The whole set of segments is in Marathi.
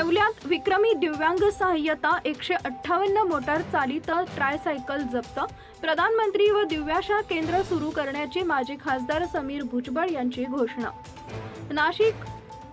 येवल्यात विक्रमी दिव्यांग सहाय्यता एकशे अठ्ठावन्न मोटार चालित ट्रायसायकल जप्त. प्रधानमंत्री व दिव्याशा केंद्र सुरू करण्याची माजी खासदार समीर भुजबळ यांची घोषणा. नाशिक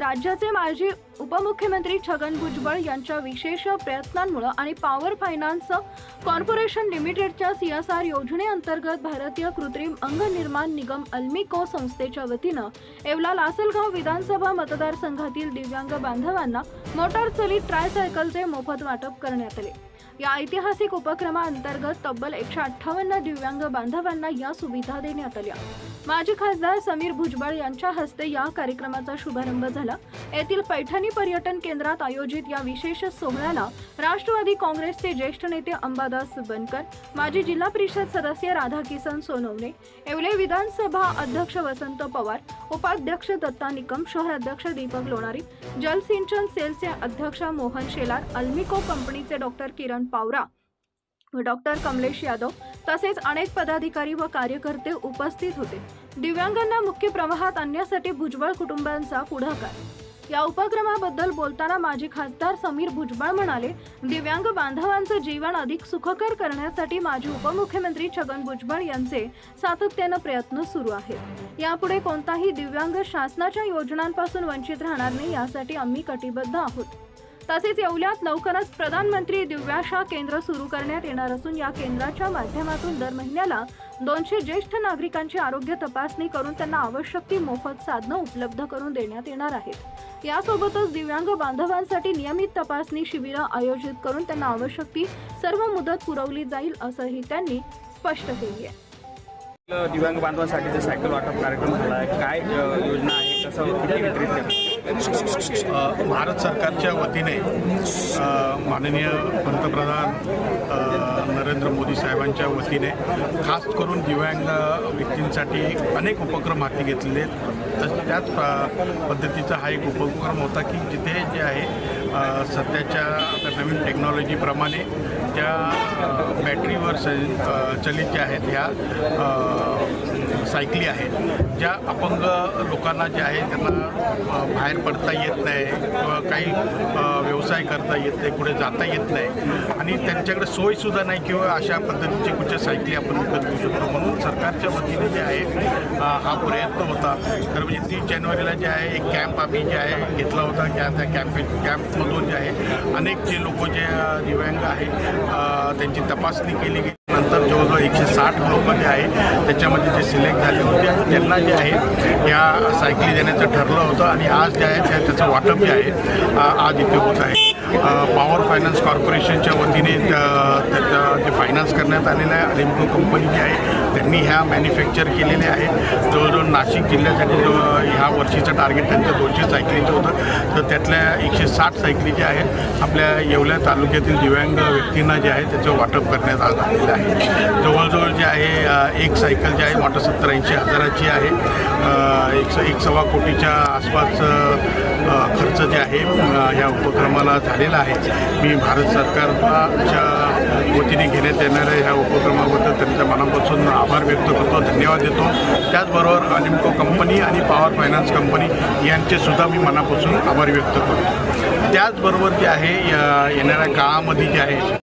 राज्याचे माजी उपमुख्यमंत्री छगन भुजबळ यांच्या विशेष प्रयत्नांमुळे आणि पॉवर फायनान्स कॉर्पोरेशन लिमिटेडच्या सीएसआर योजनेअंतर्गत भारतीय कृत्रिम अंग निर्माण निगम अल्मिको संस्थेच्या वतीनं येवला लासलगाव विधानसभा मतदारसंघातील दिव्यांग बांधवांना मोटार चलित ट्रायसायकलचे मोफत वाटप करण्यात आले. या ऐतिहासिक उपक्रमाअंतर्गत तब्बल एकशे अठ्ठावन्न दिव्यांग बांधवांना या सुविधा देण्यात आल्या. माजी खासदार समीर भुजबळ यांच्या हस्ते या कार्यक्रमाचा शुभारंभ झाला. येथील पैठणी पर्यटन केंद्रात आयोजित या विशेष सोहळ्याला राष्ट्रवादी काँग्रेसचे ज्येष्ठ नेते अंबादास बनकर माजी जिल्हा परिषद सदस्य राधाकिसन सोनवणे येवले विधानसभा अध्यक्ष वसंत पवार उपाध्यक्ष दत्ता निकम शहराध्यक्ष दीपक लोणारी जलसिंचन सेलचे अध्यक्ष मोहन शेलार अल्मिको कंपनीचे डॉक्टर किरण पावरा. व डॉक्टर कमलेश यादव तसेच अनेक पदाधिकारी व कार्यकर्ते उपस्थित होते. दिव्यांगांना मुख्य प्रवाहात आणण्यासाठी भुजबळ कुटुंबांचा पुढाकार. या उपक्रमाबद्दल बोलताना माजी खासदार समीर भुजबळ म्हणाले दिव्यांग बांधवांचं जीवन अधिक सुखकर करण्यासाठी माजी उपमुख्यमंत्री छगन भुजबळ यांचे सातत्यानं प्रयत्न सुरू आहेत. यापुढे कोणताही दिव्यांग शासनाच्या योजनांपासून वंचित राहणार नाही यासाठी आम्ही कटिबद्ध आहोत. तसेच येवल्यात लवकरच प्रधानमंत्री दिव्याशा केंद्र सुरू करण्यात येणार असून या केंद्राच्या माध्यमातून दर महिन्याला दोनशे ज्येष्ठ नागरिकांची आरोग्य तपासणी करून त्यांना आवश्यक ती मोफत साधनं उपलब्ध करून देण्यात येणार आहेत. यासोबतच दिव्यांग बांधवांसाठी नियमित तपासणी शिबिरं आयोजित करून त्यांना आवश्यक ती सर्व मुदत पुरवली जाईल असंही त्यांनी स्पष्ट केली आहे. दिव्यांग बांधवांसाठीचा सायकल वाटप कार्यक्रम झाला आहे काय योजना आहे? कसं किती वितरित भारत सरकारच्या वतीने माननीय पंतप्रधान नरेंद्र मोदी साहेबांच्या वतीने खास करून दिव्यांग व्यक्तींसाठी अनेक उपक्रम हाती घेतलेले आहेत. तस त्याच पद्धतीचा हा एक उपक्रम होता की जिथे जे आहे सध्याच्या आता नवीन टेक्नॉलॉजीप्रमाणे त्या बॅटरीवर स चलित ज्या आहेत ह्या सायकली आहेत ज्या अपंग लोकांना जे आहे त्यांना बाहेर पडता येत नाही किंवा काही व्यवसाय करता येत नाही पुढे जाता येत नाही. आणि त्यांच्याकडे सोयसुद्धा नाही किंवा अशा पद्धतीची कुठच्या सायकली आपण विकत घेऊ शकतो. म्हणून सरकारच्या वतीने जे आहे हा प्रयत्न होता. तर म्हणजे तीस जानेवारीला जे आहे एक कॅम्प आम्ही जे आहे घेतला होता. त्या त्या कॅम्प कॅम्पमधून जे आहे अनेक जे लोक जे दिव्यांग आहेत त्यांची तपासणी केली गेली. नंतर जवळजवळ एकशे साठ लोक जे आहे त्याच्यामध्ये जे सिलेक्ट झाले होते त्यांना जे आहे या सायकली देण्याचं ठरलं होतं आणि आज जे आहे त्या- त्याचं वाटप जे आहे आज इथे होत आहे. पॉवर फायनान्स कॉर्पोरेशनच्या वतीने त्या- त्याचं जे फायनान्स करण्यात आलेलं आहे अलिम्को कंपनी जी आहे त्यांनी ह्या मॅन्युफॅक्चर केलेले आहे. जवळजवळ नाशिक जिल्ह्यासाठी जो ह्या वर्षीचं टार्गेट त्यांचं दोनशे सायकलीचं होतं. तर त्यातल्या एकशे साठ सायकली ज्या आहेत आपल्या येवल्या तालुक्यातील दिव्यांग व्यक्तींना जे आहे त्याचं वाटप करण्यात आलं आलेलं आहे जवळजवळ जे आहे एक सायकल जी आहे मोठं सत्तर ऐंशी हजाराची आहे. एक स- एक सव्वा कोटीच्या आसपास खर्च जे आहे ह्या उपक्रमाला झालेला आहे. मी भारत सरकारच्या वतीने घेण्यात येणाऱ्या ह्या उपक्रमाबद्दल त्यांच्या मनापासून आभार व्यक्त करतो धन्यवाद देतो. त्याचबरोबर अलिम्को कंपनी आणि पॉवर फायनान्स कंपनी यांचे सुद्धा मी मनापासून आभार व्यक्त करतो. त्याचबरोबर जे आहे या- येणाऱ्या काळामध्ये जे आहे